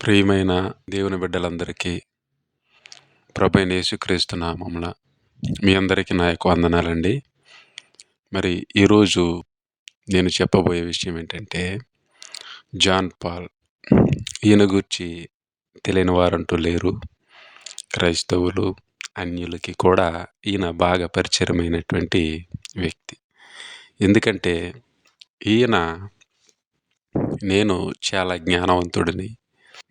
ప్రియమైన దేవుని బిడ్డలందరికీ ప్రభైన యేసుక్రీస్తు నామమున మీ అందరికీ నా యొక్క వందనాలండి. మరి ఈరోజు నేను చెప్పబోయే విషయం ఏంటంటే జాన్ పాల్ ఈయన గురించి తెలియని వారంటూ లేరు. క్రైస్తవులు అన్యులకి కూడా ఈయన బాగా పరిచయమైనటువంటి వ్యక్తి. ఎందుకంటే ఈయన నేను చాలా జ్ఞానవంతుడిని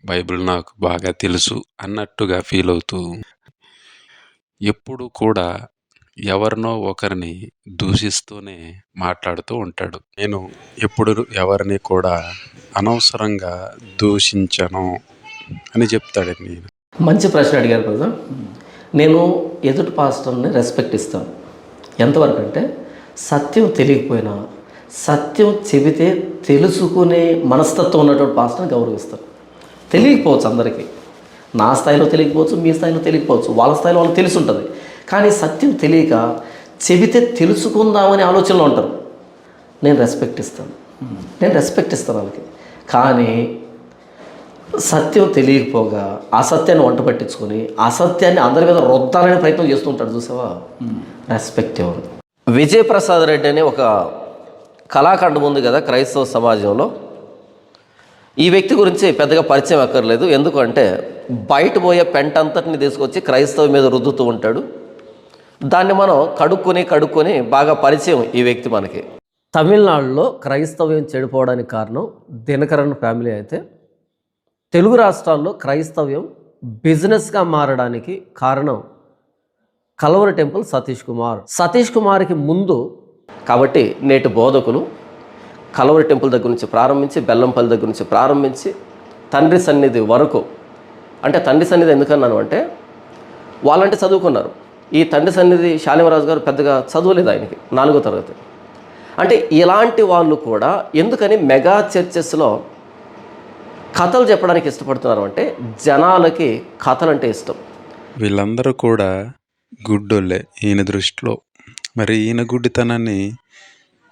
బైబిల్ నాకు బాగా తెలుసు అన్నట్టుగా ఫీల్ అవుతూ ఎప్పుడు కూడా ఎవరినో ఒకరిని దూషిస్తూనే మాట్లాడుతూ ఉంటాడు. నేను ఎప్పుడు ఎవరిని కూడా అనవసరంగా దూషించను అని చెప్తాడండి నేను మంచి ప్రశ్న అడిగారు కదా. నేను ఎదుటి పాస్టర్ని రెస్పెక్ట్ ఇస్తాను. ఎంతవరకు అంటే సత్యం తెలియకపోయినా సత్యం చెబితే తెలుసుకునే మనస్తత్వం ఉన్నటువంటి పాస్టర్ని గౌరవిస్తాను. తెలియకపోవచ్చు అందరికీ. నా స్థాయిలో తెలియకపోవచ్చు మీ స్థాయిలో తెలియకపోవచ్చు వాళ్ళ స్థాయిలో వాళ్ళకి తెలిసి ఉంటుంది కానీ సత్యం తెలియక చెబితే తెలుసుకుందామనే ఆలోచనలో ఉంటారు. నేను రెస్పెక్ట్ ఇస్తాను. నేను రెస్పెక్ట్ ఇస్తాను వాళ్ళకి. కానీ సత్యం తెలియకపోగా అసత్యాన్ని వంట పట్టించుకొని అసత్యాన్ని అందరి మీద రొద్దాలనే ప్రయత్నం చేస్తుంటాడు చూసావా? రెస్పెక్ట్ ఎవరు? విజయప్రసాద్ రెడ్డి అనే ఒక కళాఖండం ఉంది కదా క్రైస్తవ సమాజంలో. ఈ వ్యక్తి గురించి పెద్దగా పరిచయం అక్కర్లేదు. ఎందుకంటే బయట పోయే పెంట అంతటిని తీసుకొచ్చి క్రైస్తవ మీద రుద్దుతూ ఉంటాడు. దాన్ని మనం కడుక్కొని కడుక్కొని బాగా పరిచయం ఈ వ్యక్తి మనకి. తమిళనాడులో క్రైస్తవ్యం చెడిపోవడానికి కారణం దినకరన్ ఫ్యామిలీ అయితే. తెలుగు రాష్ట్రాల్లో క్రైస్తవ్యం బిజినెస్గా మారడానికి కారణం కలవరి టెంపుల్ సతీష్ కుమార్. సతీష్ కుమార్కి ముందు కాబట్టి నేటి బోధకులు కలవరి టెంపుల్ దగ్గర నుంచి ప్రారంభించి బెల్లంపల్లి దగ్గర నుంచి ప్రారంభించి తండ్రి సన్నిధి వరకు. అంటే తండ్రి సన్నిధి ఎందుకన్నాను అంటే వాళ్ళంటే చదువుకున్నారు. ఈ తండ్రి సన్నిధి శాలిమరాజు గారు పెద్దగా చదువులేదు ఆయనకి నాలుగో తరగతి. అంటే ఇలాంటి వాళ్ళు కూడా ఎందుకని మెగా చర్చెస్లో కథలు చెప్పడానికి ఇష్టపడుతున్నారు అంటే జనాలకి కథలు అంటే ఇష్టం. వీళ్ళందరూ కూడా గుడ్డోళ్ళే ఈయన దృష్టిలో. మరి ఈయన గుడ్డితనాన్ని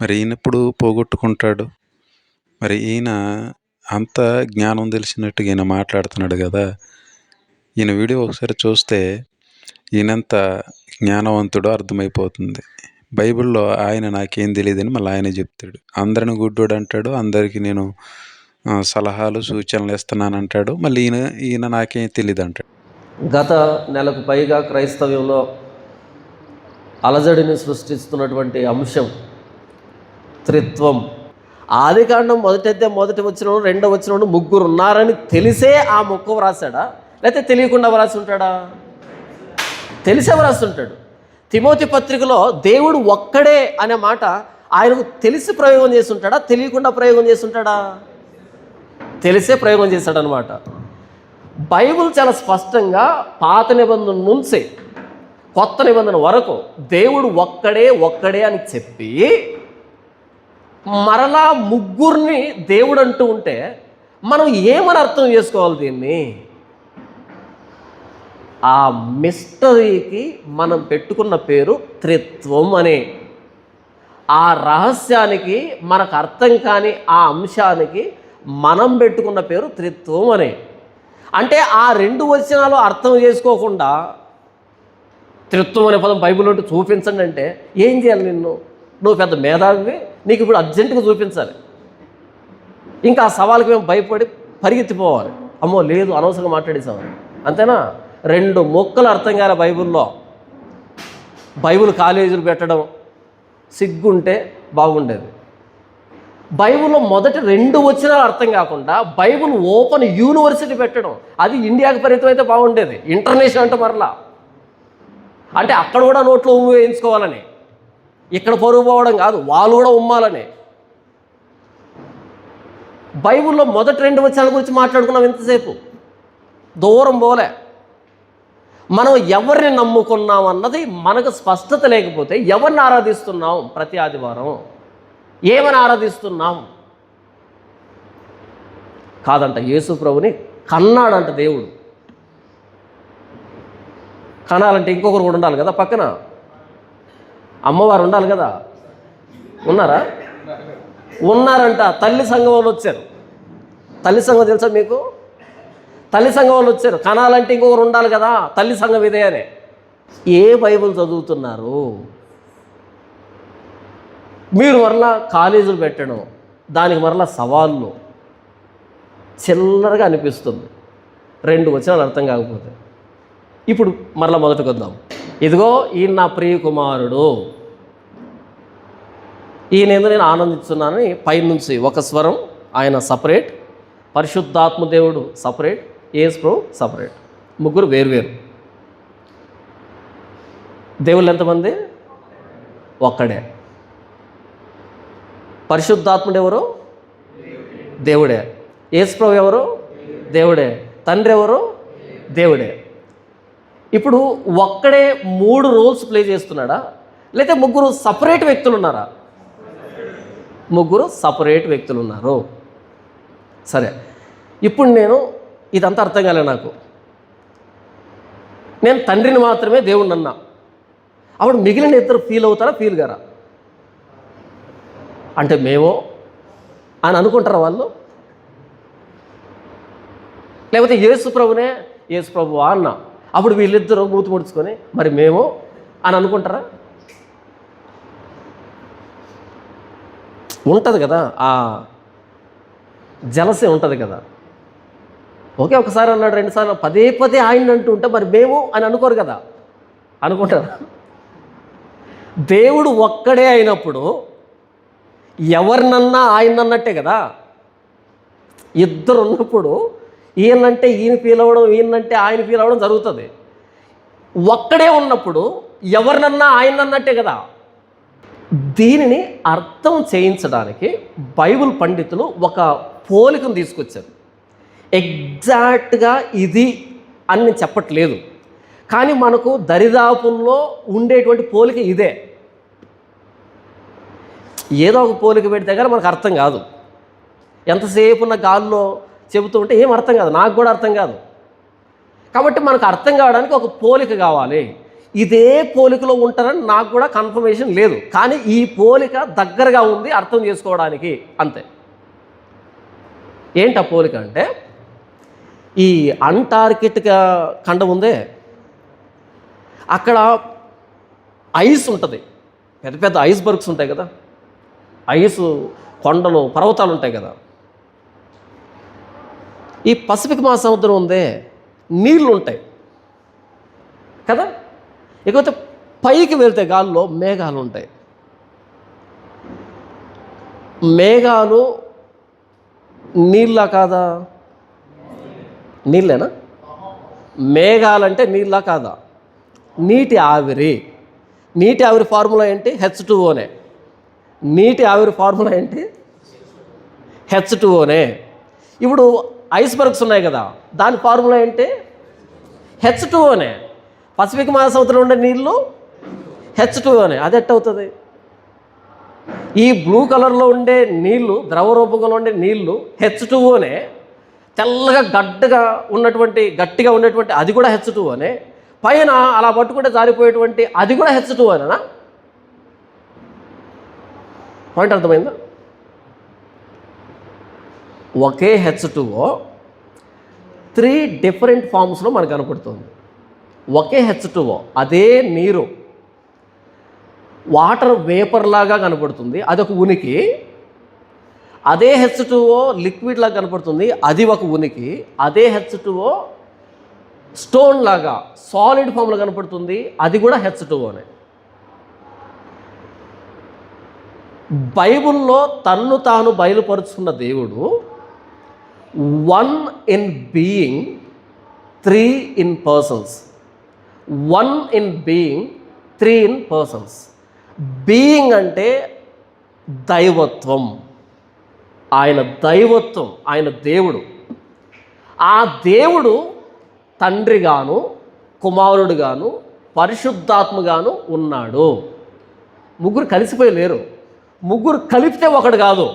మరి ఈయన ఎప్పుడు పోగొట్టుకుంటాడు? మరి ఈయన అంత జ్ఞానం తెలిసినట్టుగా ఈయన మాట్లాడుతున్నాడు కదా? ఈయన వీడియో ఒకసారి చూస్తే ఈయనంత జ్ఞానవంతుడో అర్థమైపోతుంది. బైబిల్లో ఆయన నాకేం తెలియదని మళ్ళీ ఆయన చెప్తాడు. అందరిని గుడ్డోడు అంటాడు అందరికీ నేను సలహాలు సూచనలు ఇస్తున్నాను అంటాడు మళ్ళీ ఈయన ఈయన నాకేం తెలియదు అంటాడు. గత నెలకు పైగా క్రైస్తవ్యంలో అలజడిని సృష్టిస్తున్నటువంటి అంశం త్రిత్వం ఆదికాండం మొదటి మొదటి వచ్చిన రెండో వచ్చిన ముగ్గురు ఉన్నారని తెలిసే ఆ ముక్కు వ్రాసాడా లేకపోతే తెలియకుండా వ్రాసి ఉంటాడా? తెలిసే వ్రాస్తుంటాడు ఉంటాడు. తిమోతి పత్రికలో దేవుడు ఒక్కడే అనే మాట ఆయనకు తెలిసి ప్రయోగం చేసి ఉంటాడా? తెలియకుండా ప్రయోగం చేసి ఉంటాడా? తెలిసే ప్రయోగం చేశాడనమాట బైబిల్ చాలా స్పష్టంగా పాత నిబంధన నుంచే కొత్త నిబంధన వరకు దేవుడు ఒక్కడే ఒక్కడే అని చెప్పి మరలా ముగ్గురిని దేవుడు అంటూ ఉంటే మనం ఏమని అర్థం చేసుకోవాలి దీన్ని? ఆ మిస్టరీకి మనం పెట్టుకున్న పేరు త్రిత్వం అనే. ఆ రహస్యానికి మనకు అర్థం కాని ఆ అంశానికి మనం పెట్టుకున్న పేరు త్రిత్వం అనే. అంటే ఆ రెండు వచనాలు అర్థం చేసుకోకుండా త్రిత్వం అనే పదం బైబిల్ ఉంటే చూపించండి అంటే ఏం చేయాలి నిన్ను? నువ్వు పెద్ద మేధావి నీకు ఇప్పుడు అర్జెంటుగా చూపించాలి. ఇంకా ఆ సవాల్కి మేము భయపడి పరిగెత్తిపోవాలి. అమ్మో లేదు అనవసరంగా మాట్లాడేసామని అంతేనా? రెండు మొక్కలు అర్థం కాలే బైబిల్లో బైబిల్ కాలేజీలు పెట్టడం సిగ్గుంటే బాగుండేది. బైబిల్లో మొదటి రెండు వచ్చినా అర్థం కాకుండా బైబిల్ ఓపెన్ యూనివర్సిటీ పెట్టడం అది ఇండియాకి పరిమితం అయితే బాగుండేది. ఇంటర్నేషనల్ అంటే మరలా. అంటే అక్కడ కూడా నోట్లో ఉమ్ము వేయించుకోవాలని. ఇక్కడ పరుగు పోవడం కాదు వాళ్ళు కూడా ఉమ్మాలని. బైబిల్లో మొదటి రెండు వచనాల గురించి మాట్లాడుకున్నాం ఎంతసేపు? దూరం పోలే. మనం ఎవరిని నమ్ముకున్నాం అన్నది మనకు స్పష్టత లేకపోతే ఎవరిని ఆరాధిస్తున్నాం ప్రతి ఆదివారం? ఏమని ఆరాధిస్తున్నాం? కాదంట యేసు ప్రభుని కన్నాడంట దేవుడు. కనాలంటే ఇంకొకరు కూడా ఉండాలి కదా పక్కన? అమ్మవారు ఉండాలి కదా? ఉన్నారా? ఉన్నారంట. తల్లి సంఘం వాళ్ళు వచ్చారు. తల్లి సంఘం తెలుసా మీకు? తల్లి సంఘం వాళ్ళు వచ్చారు. కనాలంటే ఇంకొకరు ఉండాలి కదా? తల్లి సంఘం ఇదే అనే. ఏ బైబిల్ చదువుతున్నారు? మీరు మరలా కాలేజీలు పెట్టడం దానికి మరలా సవాళ్ళు చిల్లరగా అనిపిస్తుంది. రెండు వచ్చినా అర్థం కాకపోతే. ఇప్పుడు మరలా మొదటికి వద్దాం ఇదిగో ఈయన నా ప్రియ కుమారుడు. ఈయన ఏందో నేను ఆనందిస్తున్నానని పైనుంచి ఒక స్వరం ఆయన సపరేట్ పరిశుద్ధాత్మ దేవుడు సపరేట్ ఏస్ ప్రో సపరేట్. ముగ్గురు వేరువేరు. దేవుళ్ళు ఎంతమంది? ఒక్కడే. పరిశుద్ధాత్ముడు ఎవరు? దేవుడే. ఏసుప్రభు ఎవరు? దేవుడే. తండ్రి ఎవరు? దేవుడే. ఇప్పుడు ఒక్కడే మూడు రోల్స్ ప్లే చేస్తున్నాడా? లేకపోతే ముగ్గురు సపరేట్ వ్యక్తులు ఉన్నారా? ముగ్గురు సపరేట్ వ్యక్తులు ఉన్నారు. సరే ఇప్పుడు నేను ఇదంతా అర్థం కాలే నాకు. నేను తండ్రిని మాత్రమే దేవుణ్ణి అన్నా. అప్పుడు మిగిలిన ఇద్దరు ఫీల్ అవుతారా ఫీల్ గారా అంటే మేము అని అనుకుంటారా వాళ్ళు? లేకపోతే యేసు ప్రభునే? యేసు అన్న. అప్పుడు వీళ్ళిద్దరూ మూతి ముడుచుకొని మరి మేము అని అనుకుంటారా? ఉంటుంది కదా ఆ జలసే ఉంటుంది కదా. ఓకే ఒకసారి అన్నాడు రెండుసార్లు పదే పదే ఆయన అంటూ ఉంటే మరి మేము అని అనుకోరు కదా. అనుకుంటారా? దేవుడు ఒక్కడే అయినప్పుడు ఎవరినన్నా ఆయన అన్నట్టే కదా. ఇద్దరు ఉన్నప్పుడు ఈయనంటే ఈయన ఫీల్ అవ్వడం ఈయనంటే ఆయన ఫీల్ అవ్వడం జరుగుతుంది. ఒక్కడే ఉన్నప్పుడు ఎవరినన్నా ఆయన అన్నట్టే కదా. దీనిని అర్థం చేయించడానికి బైబిల్ పండితులు ఒక పోలికను తీసుకొచ్చారు. ఎగ్జాక్ట్గా ఇది అని నేను చెప్పట్లేదు. కానీ మనకు దరిదాపుల్లో ఉండేటువంటి పోలిక ఇదే. ఏదో ఒక పోలిక పెడితే కానీ మనకు అర్థం కాదు. ఎంతసేపు ఉన్న గాల్లో చెబుతూ ఉంటే ఏం అర్థం కాదు. నాకు కూడా అర్థం కాదు. కాబట్టి మనకు అర్థం కావడానికి ఒక పోలిక కావాలి. ఇదే పోలికలో ఉంటారని నాకు కూడా కన్ఫర్మేషన్ లేదు. కానీ ఈ పోలిక దగ్గరగా ఉంది అర్థం చేసుకోవడానికి అంతే. ఏంటి ఆ పోలిక అంటే ఈ అంటార్కిటిక ఖండం ఉందే అక్కడ ఐస్ ఉంటుంది. పెద్ద పెద్ద ఐస్ బర్గ్స్ ఉంటాయి కదా. ఐస్ కొండలు పర్వతాలు ఉంటాయి కదా. ఈ పసిఫిక్ మహాసముద్రం ఉందే నీళ్ళు ఉంటాయి కదా? ఇకపోతే పైకి వెళ్తే గాల్లో మేఘాలు ఉంటాయి. మేఘాలు నీళ్ళ కాదా? నీళ్ళేనా? మేఘాలంటే నీళ్ళ కాదా? నీటి ఆవిరి. నీటి ఆవిరి ఫార్ములా ఏంటి? హెచ్ టూ ఓనే నీటి ఆవిరి ఫార్ములా ఏంటి? హెచ్ టూ ఓనే ఇప్పుడు ఐస్బర్గ్స్ ఉన్నాయి కదా దాని ఫార్ములా ఏంటి? హెచ్ టూ ఓనే పసిఫిక్ మహాసముద్రంలో ఉండే నీళ్ళు హెచ్ టూ ఓనే అది ఎట్టవుతుంది ఈ బ్లూ కలర్లో ఉండే నీళ్ళు ద్రవ రూపంలో ఉండే నీళ్ళు హెచ్ టూ ఓనే తెల్లగా గడ్డగా ఉన్నటువంటి గట్టిగా ఉన్నటువంటి అది కూడా హెచ్ టూ అనే పైన అలా పట్టుకుంటే జారిపోయేటువంటి అది కూడా హెచ్ టూ అనేనా పాయింట్ అర్థమైందా? ఒకే H two O three different ఫామ్స్లో మనకు కనపడుతుంది. ఒకే హెచ్ టూఓ అదే నీరు. వాటర్ వేపర్ లాగా కనపడుతుంది అదొక ఉనికి. అదే హెచ్ టూఓ లిక్విడ్ లాగా కనపడుతుంది అది ఒక ఉనికి. అదే హెచ్ టూఓ స్టోన్ లాగా సాలిడ్ ఫామ్లో కనపడుతుంది అది కూడా హెచ్ టూఓనే బైబిల్లో తన్ను తాను బయలుపరుచుకున్న దేవుడు one in being three in persons. One in being three in persons. Being అంటే దైవత్వం. ఆయన దైవత్వం ఆయన దేవుడు. ఆ దేవుడు తండ్రిగాను కుమారుడుగాను పరిశుద్ధాత్మగాను ఉన్నాడు. ముగ్గురు కలిసిపోయి లేరు. ముగ్గురు కలిపితే ఒకడు కాదు.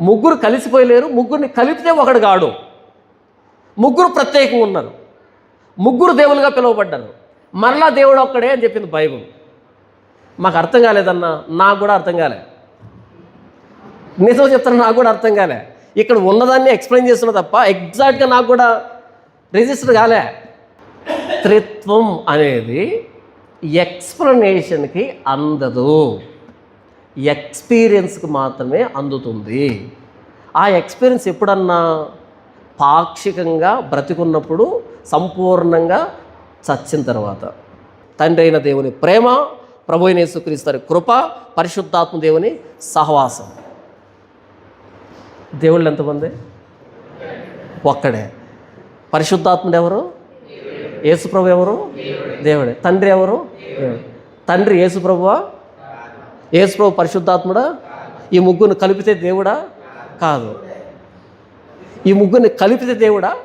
ముగ్గురు కలిసిపోయి లేరు ముగ్గురిని కలిపితే ఒకడు కాడు. ముగ్గురు ప్రత్యేకంగా ఉన్నారు. ముగ్గురు దేవులుగా పిలువబడ్డారు. మరలా దేవుడు ఒక్కడే అని చెప్పింది బైబుల్. మాకు అర్థం కాలేదన్నా నాకు కూడా అర్థం కాలే. నిజం చెప్తాను నాకు కూడా అర్థం కాలే. ఇక్కడ ఉన్నదాన్ని ఎక్స్ప్లెయిన్ చేస్తున్నా తప్ప ఎగ్జాక్ట్గా నాకు కూడా రిజిస్టర్ కాలే. త్రిత్వం అనేది ఎక్స్ప్లెనేషన్కి అందదు. ఎక్స్పీరియన్స్కి మాత్రమే అందుతుంది. ఆ ఎక్స్పీరియన్స్ ఎప్పుడన్నా పాక్షికంగా బ్రతికున్నప్పుడు సంపూర్ణంగా చచ్చిన తర్వాత. తండ్రి అయిన దేవుని ప్రేమ ప్రభు అయిన యేసుక్రీస్తు కృప పరిశుద్ధాత్మ దేవుని సహవాసం. దేవుళ్ళు ఎంతమంది? ఒక్కడే. పరిశుద్ధాత్ముడు ఎవరు? యేసుప్రభు ఎవరు? దేవుడే. తండ్రి ఎవరు? తండ్రి యేసుప్రభువా యేసుప్రభు పరిశుద్ధాత్ముడా? ఈ ముగ్గురు కలిపితే దేవుడా? కాదు. ఈ ముగ్గురిని కలిపితే దేవుడా?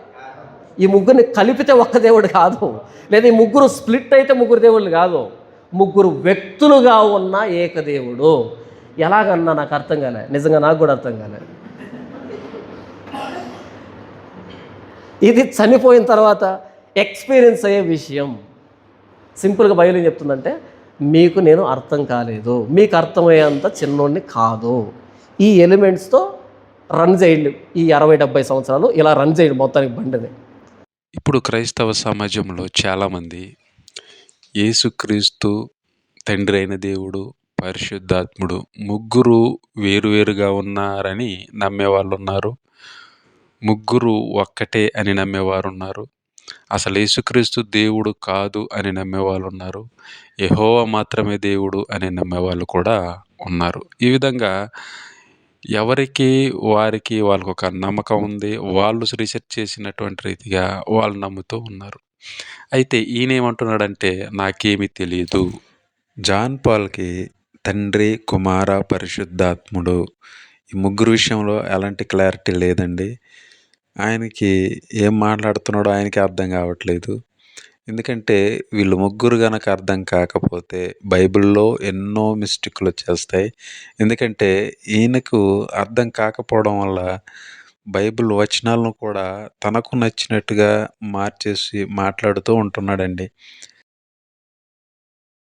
ఈ ముగ్గురిని కలిపితే ఒక్క దేవుడు కాదు. లేదా ఈ ముగ్గురు స్ప్లిట్ అయితే ముగ్గురు దేవుళ్ళు కాదు. ముగ్గురు వ్యక్తులుగా ఉన్న ఏకదేవుడు ఎలాగన్నా నాకు అర్థం కాలే. నిజంగా నాకు కూడా అర్థం కాలే. ఇది చనిపోయిన తర్వాత ఎక్స్పీరియన్స్ అయ్యే విషయం. సింపుల్గా బయలు ఏం చెప్తుందంటే మీకు నేను అర్థం కాలేదు. మీకు అర్థమయ్యేంత చిన్నోడిని కాదు. ఈ ఎలిమెంట్స్తో రన్ చేయండి. ఈ అరవై డెబ్బై సంవత్సరాలు ఇలా రన్ చేయండి మొత్తానికి బండిని ఇప్పుడు క్రైస్తవ సమాజంలో చాలామంది యేసుక్రీస్తు తండ్రి అయిన దేవుడు పరిశుద్ధాత్ముడు ముగ్గురు వేరువేరుగా ఉన్నారని నమ్మేవాళ్ళు ఉన్నారు ముగ్గురు ఒక్కటే అని నమ్మేవారు ఉన్నారు అసలు యేసుక్రీస్తు దేవుడు కాదు అని నమ్మేవాళ్ళు ఉన్నారు యెహోవా మాత్రమే దేవుడు అని నమ్మేవాళ్ళు కూడా ఉన్నారు. ఈ విధంగా ఎవరికి వారికి వాళ్ళకు ఒక నమ్మకం ఉంది. వాళ్ళు రీసెర్చ్ చేసినటువంటి రీతిగా వాళ్ళు నమ్ముతూ ఉన్నారు. అయితే ఈయన ఏమంటున్నాడంటే నాకేమీ తెలియదు జాన్ పాల్కి తండ్రి కుమార పరిశుద్ధాత్ముడు ఈ ముగ్గురు విషయంలో ఎలాంటి క్లారిటీ లేదండి. ఆయనకి ఏం మాట్లాడుతున్నాడో ఆయనకి అర్థం కావట్లేదు. ఎందుకంటే వీళ్ళు ముగ్గురు గనక అర్థం కాకపోతే బైబిల్లో ఎన్నో మిస్టేక్లు వచ్చేస్తాయి. ఎందుకంటే ఈయనకు అర్థం కాకపోవడం వల్ల బైబిల్ వచనాలను కూడా తనకు నచ్చినట్టుగా మార్చేసి మాట్లాడుతూ ఉంటున్నాడండి.